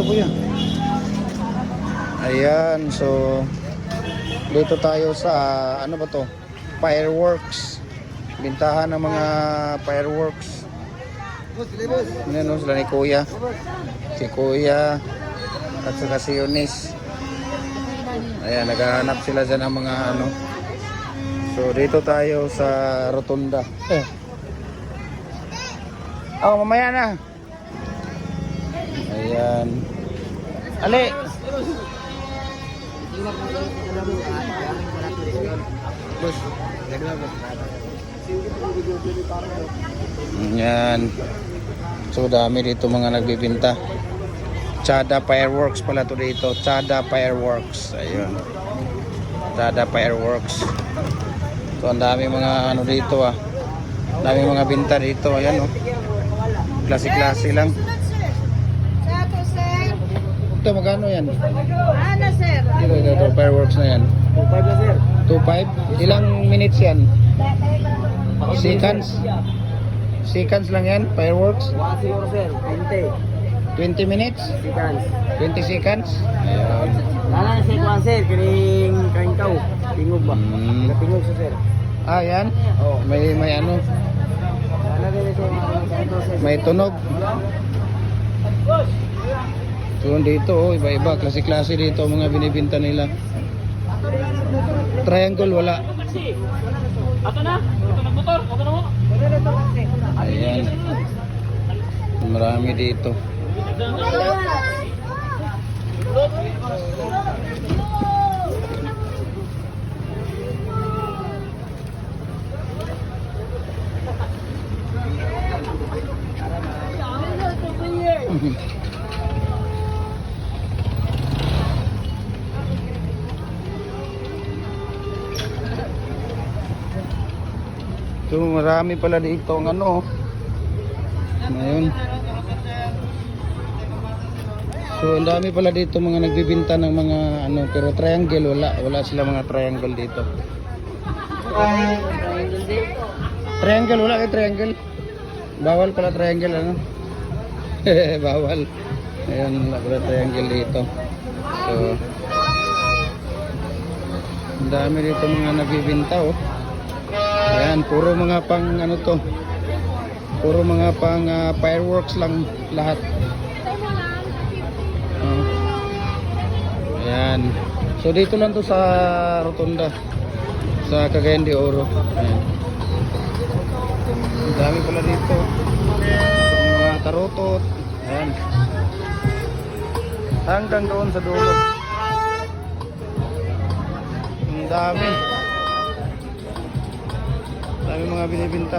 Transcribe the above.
dito kuya. Ayan, so dito tayo sa ano ba to? Fireworks. Bintahan ng mga fireworks. Ano sila ni Kuya? Si Kuya at saka si Eunice. Ayan, naghahanap sila dyan ng mga ano. So dito tayo sa rotunda. Eh. Oh, mamaya na. Ayan. Ali. Ayan. So dami dito mga nagbibinta. Chada Fireworks pala to dito. Chada Fireworks. Ayun. Chada Fireworks. So ang dami mga ano dito ah. Dami mga binta dito. Ayan oh. Klase-klase lang. Sa sir. Ito magkano yan? Ano, sir? Ito, ito, ito, fireworks na yan. 2.5 na sir. 2.5? Ilang minutes yan? Seconds? Seconds lang yan, fireworks? 1 siguro sir. 20. 20 minutes? Seconds. 20 seconds? Ayun. Lala na siya kwan sir. Kining kain kau. Tingog ba? Mm. Tingog siya sir. Ah, yan? Oo. May, may ano, kain sir. may tunog. So dito, oh, iba-iba, klase-klase dito mga binibinta nila. Triangle wala. Ato na. Ito ng motor. Ato na mo. Ayan. Marami dito. So marami pala dito ang ano. Ngayon. So ang dami pala dito mga nagbibinta ng mga ano pero triangle wala wala sila mga triangle dito. Triangle wala kay triangle. Bawal pala triangle ano. Bawal. Ayun wala pala triangle dito. So ang dami dito mga nagbibinta oh. Ayan, puro mga pang ano to. Puro mga pang ah, fireworks lang lahat. Oh. Ayan. So dito lang to sa Rotunda. Sa Cagayan de Oro. Ayan. Dami pala dito. Mga tarotot. Ayan. Hanggang doon sa dulo. Ang. Dami mga binibinta.